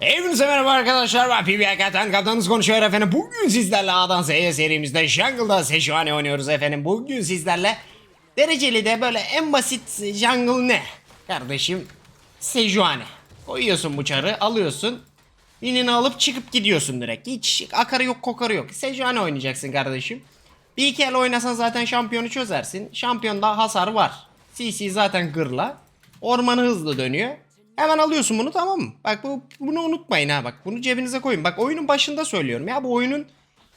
Hepinize merhaba arkadaşlar ben Kaptan. Kaptanınız konuşuyor efendim? Bugün sizlerle A'dan Z'ye serimizde Jungle'da Sejuani oynuyoruz efendim. Bugün sizlerle dereceli de böyle en basit jungle ne? Kardeşim Sejuani Koyuyorsun bu çarı alıyorsun. Minini alıp çıkıp gidiyorsun direkt. Hiç akarı yok kokarı yok. Sejuani oynayacaksın kardeşim. Bir iki el oynasan zaten şampiyonu çözersin. Şampiyonda hasar var. CC zaten gırla. Ormanı hızlı dönüyor Hemen alıyorsun bunu tamam mı? Bak bu, bunu unutmayın ha bak. Bunu cebinize koyun. Bak oyunun başında söylüyorum ya bu oyunun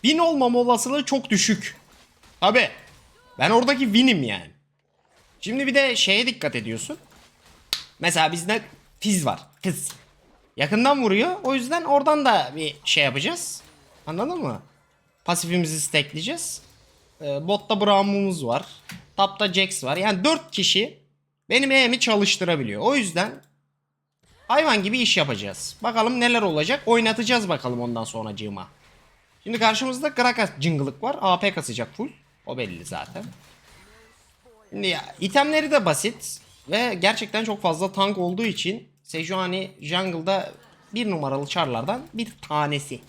win olmama olasılığı çok düşük. Tabi. Ben oradaki win'im yani. Şimdi bir de şeye dikkat ediyorsun. Mesela bizde fiz var. Fiz. Yakından vuruyor. O yüzden oradan da bir şey yapacağız. Anladın mı? Pasifimizi stackleyeceğiz. Ee, botta Braum'umuz var. Tapta Jax var. Yani 4 kişi benim E'mi çalıştırabiliyor. O yüzden Hayvan gibi iş yapacağız. Bakalım neler olacak. Oynatacağız bakalım ondan sonra cığıma. Şimdi karşımızda Gragas cıngılık var. AP kasacak full. O belli zaten. Şimdi ya itemleri de basit. Ve gerçekten çok fazla tank olduğu için Sejuani jungle'da bir numaralı çarlardan bir tanesi.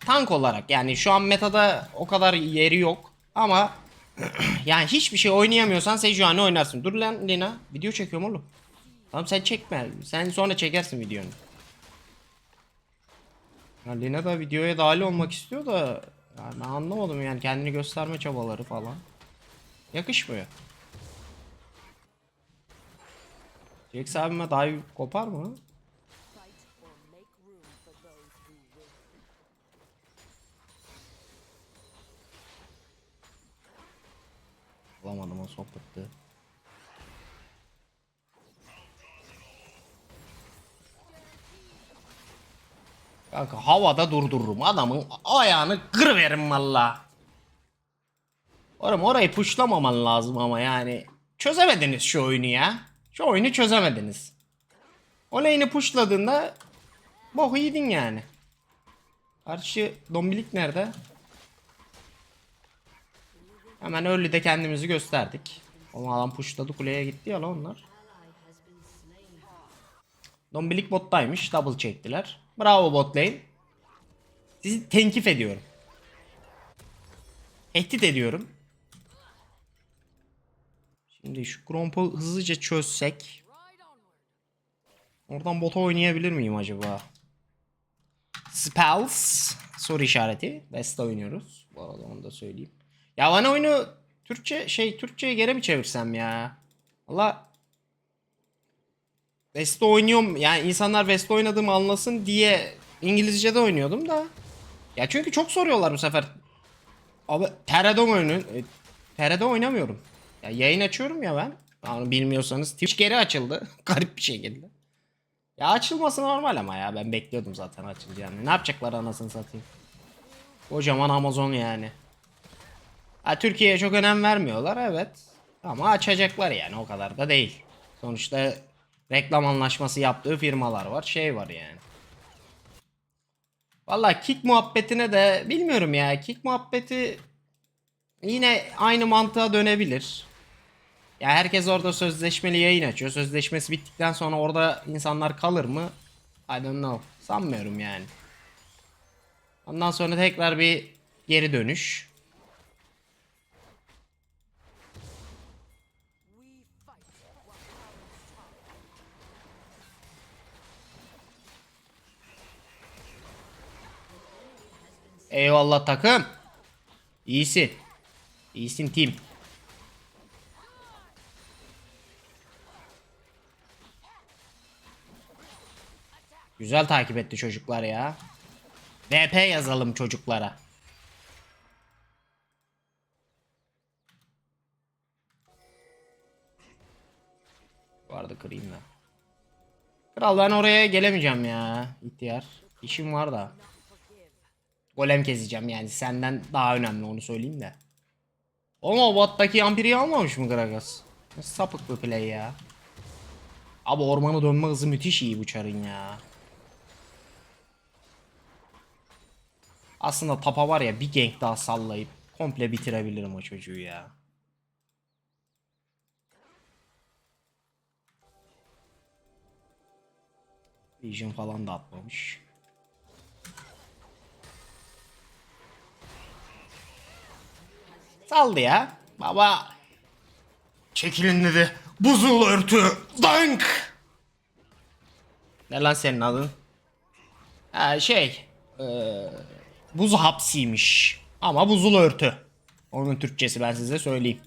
Tank olarak yani şu an metada o kadar yeri yok. Ama yani hiçbir şey oynayamıyorsan Sejuani oynarsın. Dur lan Lina. Video çekiyorum oğlum. Tamam sen çekme. Sen sonra çekersin videonu. Ya Lina da videoya dahil olmak istiyor da ya ben anlamadım yani kendini gösterme çabaları falan. Yakışmıyor. Jax abime daha kopar mı? Bulamadım o sohbeti. Kanka havada durdururum. Adamın ayağını kırıveririm valla. Oğlum orayı puşlamaman lazım ama yani. Çözemediniz şu oyunu ya. Şu oyunu çözemediniz. O lane'i puşladığında boku yedin yani. Karşı dombilik nerede? Hemen early de kendimizi gösterdik. O adam puşladı kuleye gitti ya onlar. Dombilik bottaymış. Double çektiler. Bravo bot lane. Sizi tenkif ediyorum. Tehdit ediyorum. Şimdi şu Gromp'u hızlıca çözsek. Oradan bota oynayabilir miyim acaba? Spells. Soru işareti. Best oynuyoruz. Bu arada onu da söyleyeyim. Ya bana oyunu Türkçe şey Türkçe'ye geri mi çevirsem ya? Allah Vesta oynuyorum yani insanlar Vesta oynadığımı anlasın diye İngilizce'de oynuyordum da. Ya çünkü çok soruyorlar bu sefer. Abi TR'de oyunu. E, TR'de oynamıyorum. Ya yayın açıyorum ya ben. Onu bilmiyorsanız Twitch geri açıldı. Garip bir şekilde. Ya açılması normal ama ya ben bekliyordum zaten açılacağını. Ne yapacaklar anasını satayım. Kocaman Amazon yani. Ha, Türkiye'ye çok önem vermiyorlar evet. Ama açacaklar yani o kadar da değil. Sonuçta reklam anlaşması yaptığı firmalar var. Şey var yani. Valla kick muhabbetine de bilmiyorum ya. Kick muhabbeti yine aynı mantığa dönebilir. Ya herkes orada sözleşmeli yayın açıyor. Sözleşmesi bittikten sonra orada insanlar kalır mı? I don't know. Sanmıyorum yani. Ondan sonra tekrar bir geri dönüş. Eyvallah takım. İyisin. İyisin team. Güzel takip etti çocuklar ya. VP yazalım çocuklara. Vardı kırayım da. Kral ben oraya gelemeyeceğim ya. İhtiyar. İşim var da. Golem keseceğim yani senden daha önemli onu söyleyeyim de. Ama o bottaki yampiri almamış mı Gragas? Sapık bir play ya. Abi ormanı dönme hızı müthiş iyi bu çarın ya. Aslında tapa var ya bir gank daha sallayıp komple bitirebilirim o çocuğu ya. Vision falan da atmamış. Saldı ya. Baba. Çekilin dedi. Buzul örtü. Dank. Ne lan senin adın? Ha şey. eee, buz hapsiymiş. Ama buzul örtü. Onun Türkçesi ben size söyleyeyim.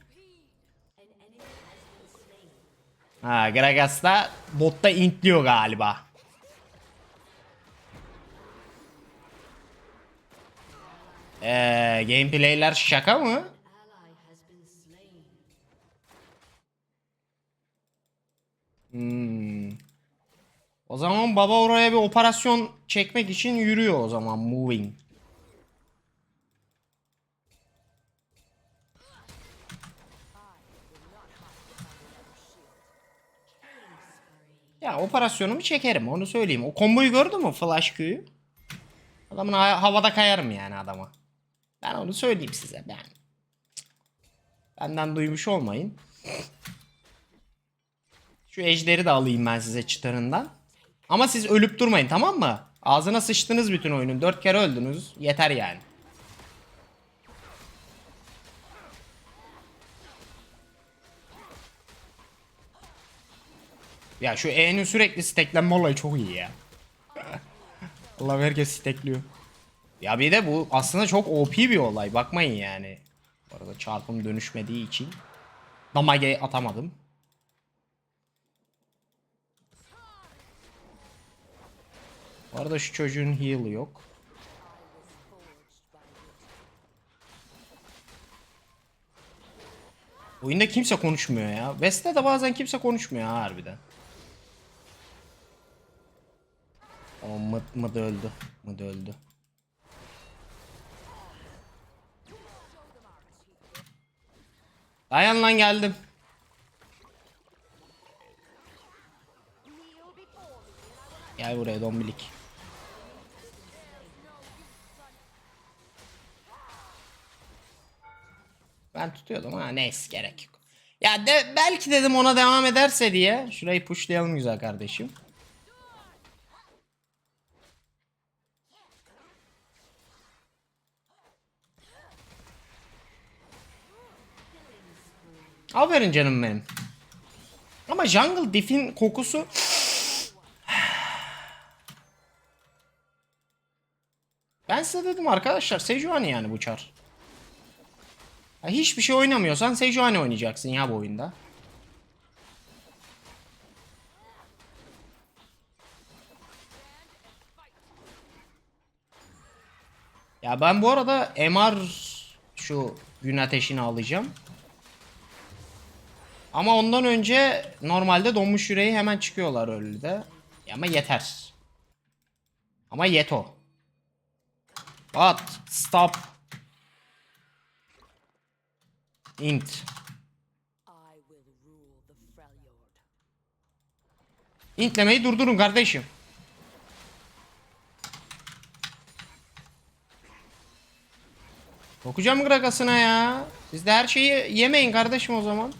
Ha Gragas da botta intliyor galiba. Eee gameplayler şaka mı? Hmm. O zaman baba oraya bir operasyon çekmek için yürüyor o zaman moving. Ya operasyonumu çekerim onu söyleyeyim. O komboyu gördün mü Flash Q'yu? Adamın ha- havada kayarım yani adama. Ben onu söyleyeyim size ben. Benden duymuş olmayın. Şu ejderi de alayım ben size çıtarından. Ama siz ölüp durmayın tamam mı? Ağzına sıçtınız bütün oyunun. Dört kere öldünüz. Yeter yani. Ya şu E'nin sürekli steklenme olayı çok iyi ya. Allah herkes stekliyor. Ya bir de bu aslında çok OP bir olay. Bakmayın yani. Bu arada çarpım dönüşmediği için. Damage atamadım. Bu arada şu çocuğun heal'ı yok. Oyunda kimse konuşmuyor ya. West'te de bazen kimse konuşmuyor ha harbiden. O mıd, mıd öldü. Mıd öldü. Dayan lan geldim. Gel buraya dombilik. Ben tutuyordum ha neyse gerek yok. Ya de, belki dedim ona devam ederse diye. Şurayı pushlayalım güzel kardeşim. Aferin canım benim. Ama Jungle Diff'in kokusu Ben size dedim arkadaşlar Sejuani yani bu çar. Ya hiçbir şey oynamıyorsan Sejuani oynayacaksın ya bu oyunda. Ya ben bu arada MR şu gün ateşini alacağım. Ama ondan önce normalde donmuş yüreği hemen çıkıyorlar öyle de. Ama yeter. Ama yeto. What? Stop. Int. İntlemeyi durdurun kardeşim. Okuyacağım Gragas'ına ya. Siz de her şeyi yemeyin kardeşim o zaman.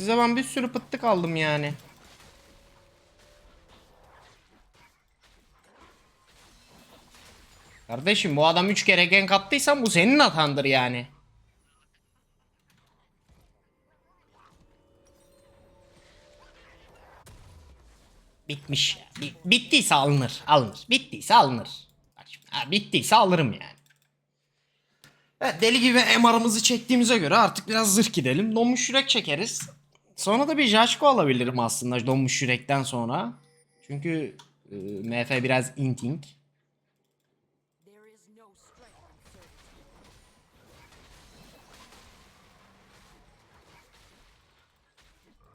Size ben bir sürü pıttık aldım yani. Kardeşim bu adam 3 kere gank attıysan bu senin hatandır yani. Bitmiş. Bi- bittiyse alınır. Alınır. Bittiyse alınır. Ha, bittiyse alırım yani. Evet, deli gibi MR'ımızı çektiğimize göre artık biraz zırh gidelim. Donmuş yürek çekeriz. Sonra da bir Jaşko alabilirim aslında donmuş yürekten sonra. Çünkü e, MF biraz inting.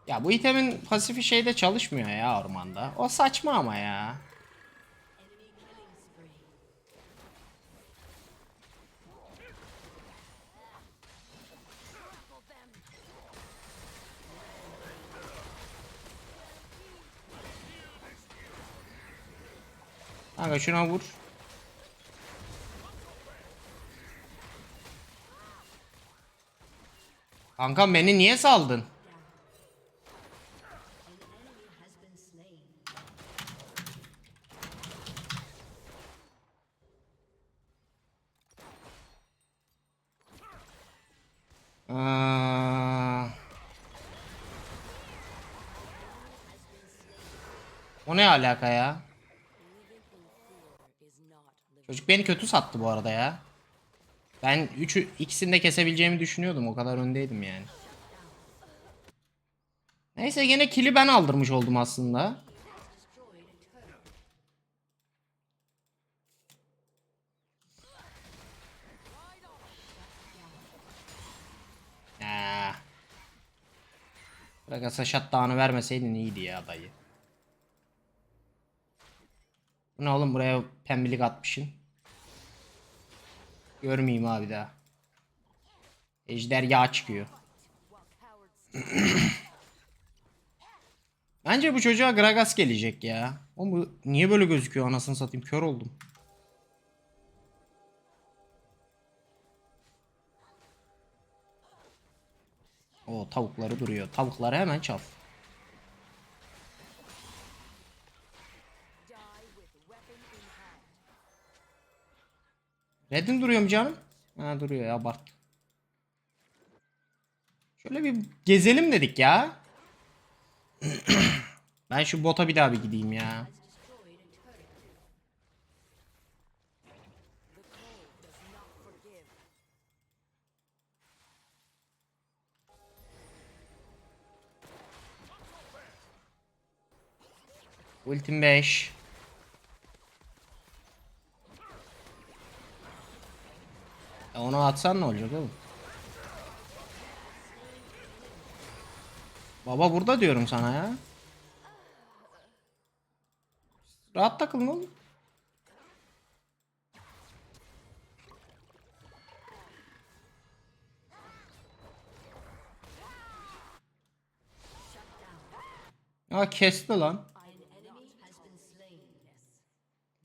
Ya bu itemin pasifi şeyde çalışmıyor ya ormanda. O saçma ama ya. Kanka şuna vur. Kanka beni niye saldın? Aa... O ne alaka ya? Çocuk beni kötü sattı bu arada ya. Ben üçü ikisini de kesebileceğimi düşünüyordum. O kadar öndeydim yani. Neyse gene kili ben aldırmış oldum aslında. Ya. Bırakasa shutdown'ı vermeseydin iyiydi ya dayı. Bu ne oğlum buraya pembelik atmışsın. Görmeyeyim abi daha. Ejder yağ çıkıyor. Bence bu çocuğa Gragas gelecek ya. O bu niye böyle gözüküyor anasını satayım kör oldum. O tavukları duruyor. Tavukları hemen çal. Red'in duruyor mu canım? Ha duruyor ya abart. Şöyle bir gezelim dedik ya. ben şu bota bir daha bir gideyim ya. Ultim 5. E onu atsan ne olacak oğlum? Baba burada diyorum sana ya. Rahat takılın oğlum. Ya kesti lan.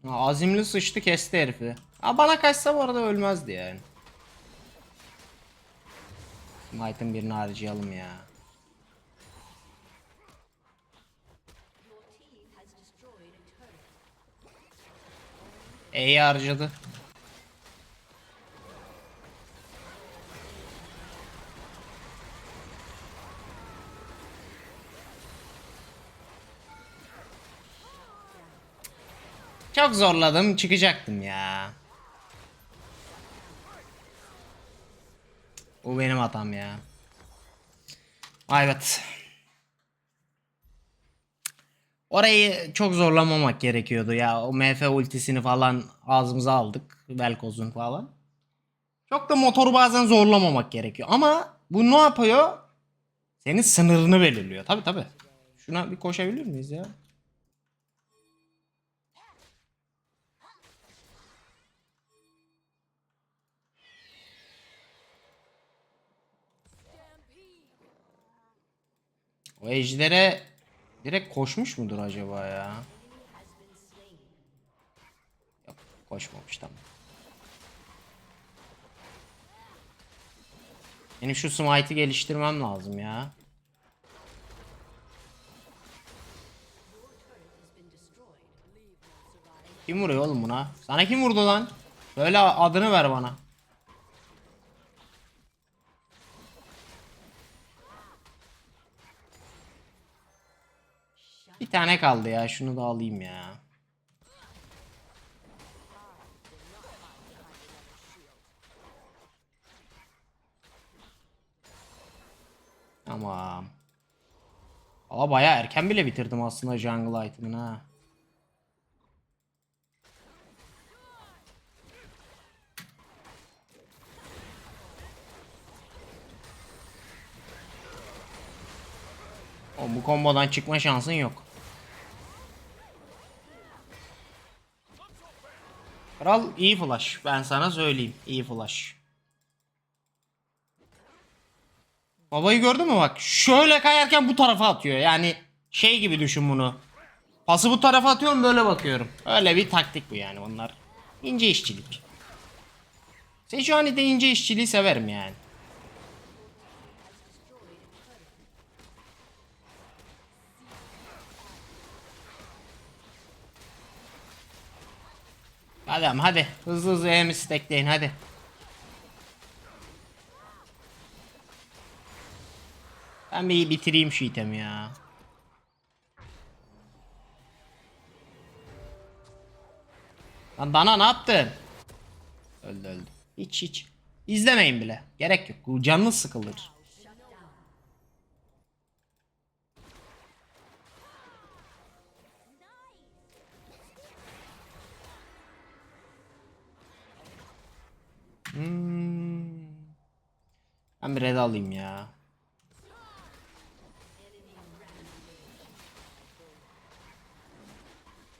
Ha, azimli sıçtı kesti herifi. Ha, bana kaçsa bu arada ölmezdi yani. Smite'ın birini harcayalım ya. E'yi harcadı. Çok zorladım çıkacaktım ya. Bu benim hatam ya. Ay evet. Orayı çok zorlamamak gerekiyordu ya. O MF ultisini falan ağzımıza aldık. Velkoz'un falan. Çok da motoru bazen zorlamamak gerekiyor. Ama bu ne yapıyor? Senin sınırını belirliyor. Tabi tabi. Şuna bir koşabilir miyiz ya? O ejdere direkt koşmuş mudur acaba ya? Yok koşmamış tamam. Benim şu smite'ı geliştirmem lazım ya. Kim vuruyor oğlum buna? Sana kim vurdu lan? Söyle adını ver bana. Tane kaldı ya. Şunu da alayım ya. Tamam. Aa bayağı erken bile bitirdim aslında jungle item'ını ha. O bu kombodan çıkma şansın yok. Kral iyi flash. Ben sana söyleyeyim. İyi flash. Babayı gördün mü bak? Şöyle kayarken bu tarafa atıyor. Yani şey gibi düşün bunu. Pası bu tarafa atıyorum böyle bakıyorum. Öyle bir taktik bu yani onlar. İnce işçilik. Sejuani'de ince işçiliği severim yani. Hadi ama hadi. Hızlı hızlı E'mi stackleyin hadi. Ben bir bitireyim şu itemi ya. Lan Dana ne yaptın? Öldü öldü. Hiç hiç. İzlemeyin bile. Gerek yok. Canınız sıkılır. Ben bir red alayım ya.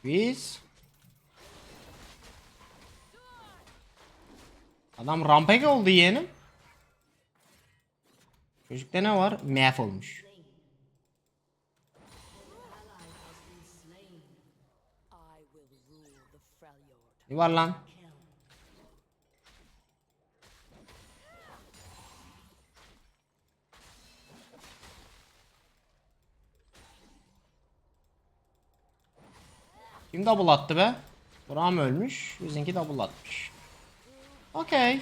Biz Adam rampage oldu yeğenim. Çocukta ne var? Mef olmuş. Ne var lan? Kim double attı be? Buram ölmüş. Bizimki double atmış. Okey.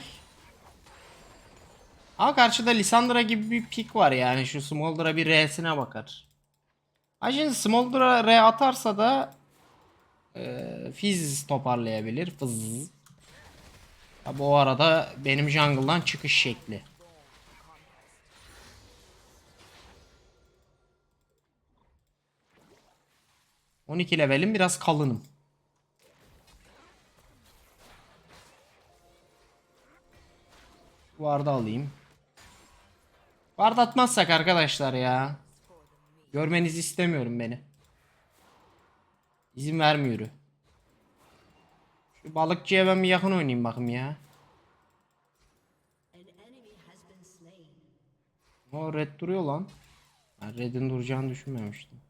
Ama karşıda Lissandra gibi bir pick var yani. Şu Smolder'a bir R'sine bakar. Ha şimdi Smolder'a R atarsa da ee, Fizz toparlayabilir. Fızz. Ya bu arada benim jungle'dan çıkış şekli. ...12 levelim biraz kalınım. Vardı alayım. Vardı atmazsak arkadaşlar ya. Görmenizi istemiyorum beni. İzin vermiyor. Şu balıkçıya ben bir yakın oynayayım bakayım ya. O red duruyor lan. Red'in duracağını düşünmemiştim.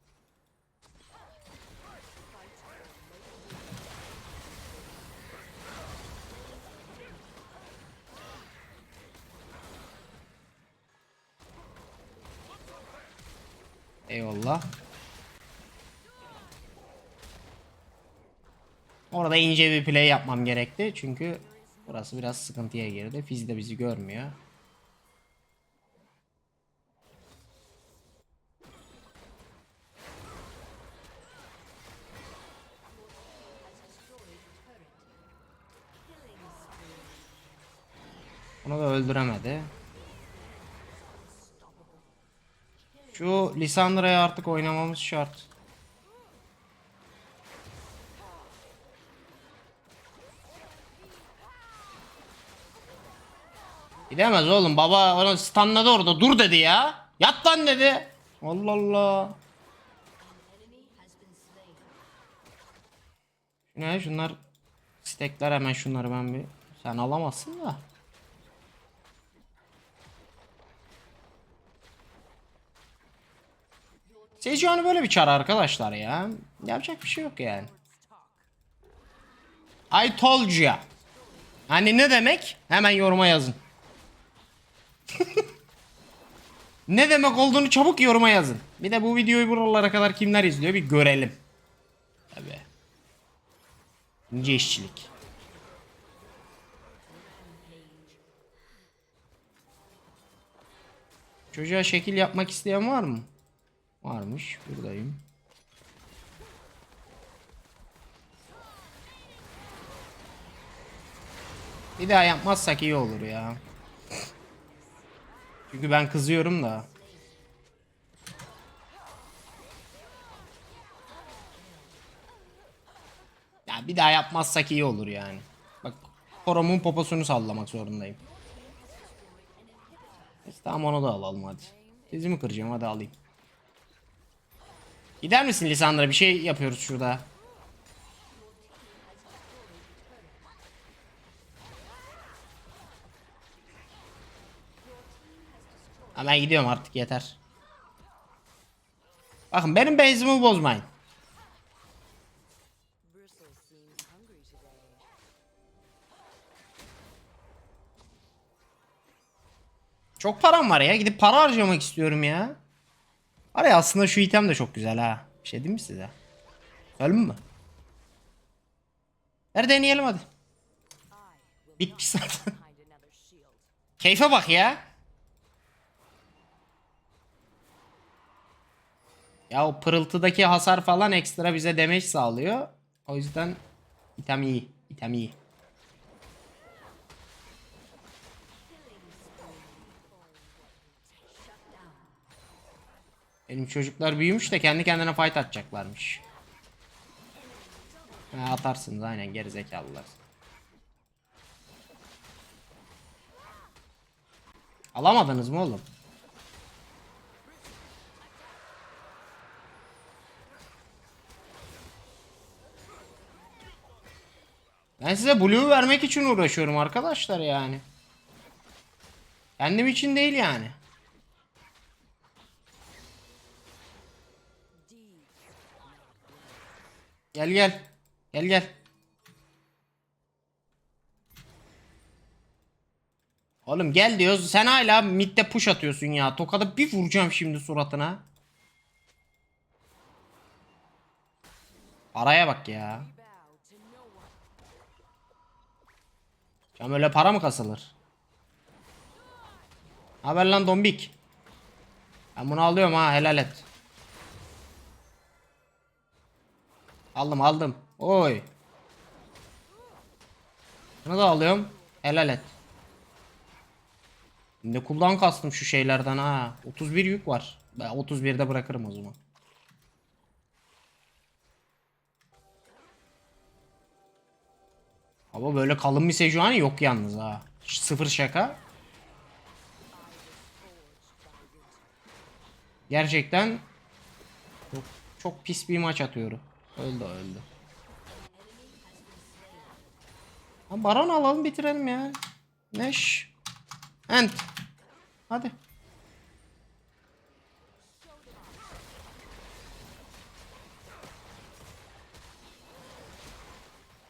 Eyvallah. Orada ince bir play yapmam gerekti. Çünkü burası biraz sıkıntıya girdi. Fiz de bizi görmüyor. Onu da öldüremedi. Şu Lisandra'ya artık oynamamız şart. Gidemez oğlum baba onu stunladı orada dur dedi ya. Yat lan dedi. Allah Allah. Ne şunlar stekler hemen şunları ben bir sen alamazsın da. Sejuani böyle bir çar arkadaşlar ya. Yapacak bir şey yok yani. I told you. Hani ne demek? Hemen yoruma yazın. ne demek olduğunu çabuk yoruma yazın. Bir de bu videoyu buralara kadar kimler izliyor bir görelim. Tabii. İnce işçilik. Çocuğa şekil yapmak isteyen var mı? Varmış. Buradayım. Bir daha yapmazsak iyi olur ya. Çünkü ben kızıyorum da. Ya bir daha yapmazsak iyi olur yani. Bak koromun poposunu sallamak zorundayım. Tamam onu da alalım hadi. Dizimi kıracağım hadi alayım. Gider misin Lisandra bir şey yapıyoruz şurada. Ha, ben gidiyorum artık yeter. Bakın benim base'imi bozmayın. Çok param var ya. Gidip para harcamak istiyorum ya. Var aslında şu item de çok güzel ha. Bir şey diyeyim mi size? Söyleyeyim mi? Hadi deneyelim hadi. Bitmiş zaten. Keyfe bak ya. Ya o pırıltıdaki hasar falan ekstra bize damage sağlıyor. O yüzden item iyi. item iyi. Benim çocuklar büyümüş de kendi kendine fight atacaklarmış. Ha, atarsınız aynen gerizekalılar. Alamadınız mı oğlum? Ben size blue vermek için uğraşıyorum arkadaşlar yani. Kendim için değil yani. Gel gel. Gel gel. Oğlum gel diyoruz. Sen hala midde push atıyorsun ya. Tokada bir vuracağım şimdi suratına. Paraya bak ya. Cam öyle para mı kasılır? Haber lan dombik. Ben bunu alıyorum ha helal et. Aldım aldım. Oy. Bunu da alıyorum. Helal et. Şimdi kullan kastım şu şeylerden ha. 31 yük var. Ben 31'de bırakırım o zaman. Ama böyle kalın bir sejuani yok yalnız ha. Sıfır şaka. Gerçekten çok, çok pis bir maç atıyorum. Öldü öldü. Ha, Baron alalım bitirelim ya. Neş. Ent. Hadi.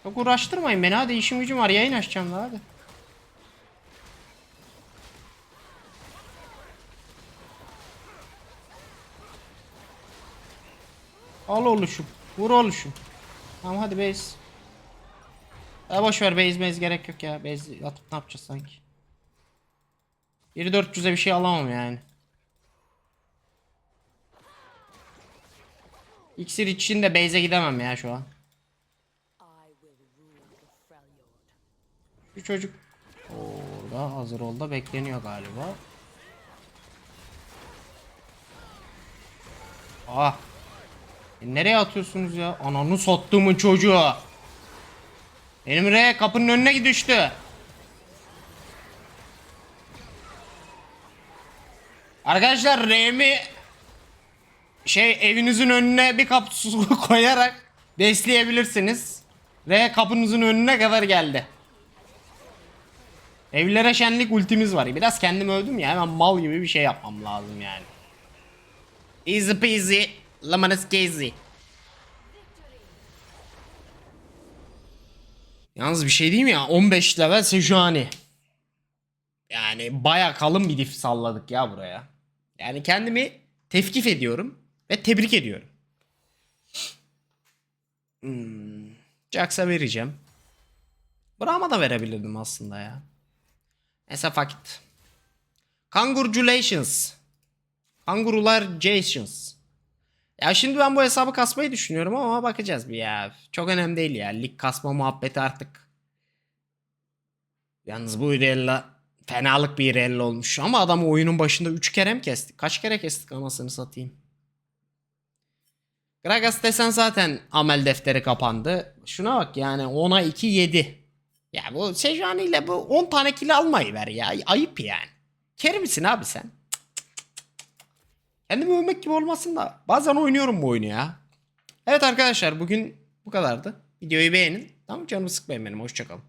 Çok uğraştırmayın beni hadi işim gücüm var yayın açacağım da hadi. Al oluşum. Vur oluşum. Tamam hadi base. Ya boş ver base base gerek yok ya. Base atıp ne yapacağız sanki. 1400'e bir şey alamam yani. İksir için de base'e gidemem ya şu an. Şu çocuk orada hazır ol da bekleniyor galiba. Ah. E nereye atıyorsunuz ya? Ananı sattığımın çocuğu. Benim R kapının önüne düştü. Arkadaşlar R'mi şey evinizin önüne bir kap su koyarak besleyebilirsiniz. R kapınızın önüne kadar geldi. Evlere şenlik ultimiz var. Biraz kendim öldüm ya hemen mal gibi bir şey yapmam lazım yani. Easy peasy, lemon squeezy. Yalnız bir şey diyeyim ya 15 level Sejuani. Yani baya kalın bir diff salladık ya buraya. Yani kendimi tevkif ediyorum ve tebrik ediyorum. Hmm. Jax'a vereceğim. Brahma da verebilirdim aslında ya. Neyse fakit. Kangurculations. Kangurularcations. Ya şimdi ben bu hesabı kasmayı düşünüyorum ama bakacağız bir ya. Çok önemli değil ya. Lig kasma muhabbeti artık. Yalnız bu Irella fenalık bir Irella olmuş. Ama adamı oyunun başında 3 kere mi kestik? Kaç kere kestik anasını satayım. Gragas desen zaten amel defteri kapandı. Şuna bak yani 10'a 2 7. Ya bu Sejuani ile bu 10 tane kill almayı ver ya. Ayıp yani. Keri misin abi sen? Kendimi övmek gibi olmasın da bazen oynuyorum bu oyunu ya. Evet arkadaşlar bugün bu kadardı. Videoyu beğenin. Tamam canımı sıkmayın benim. Hoşçakalın.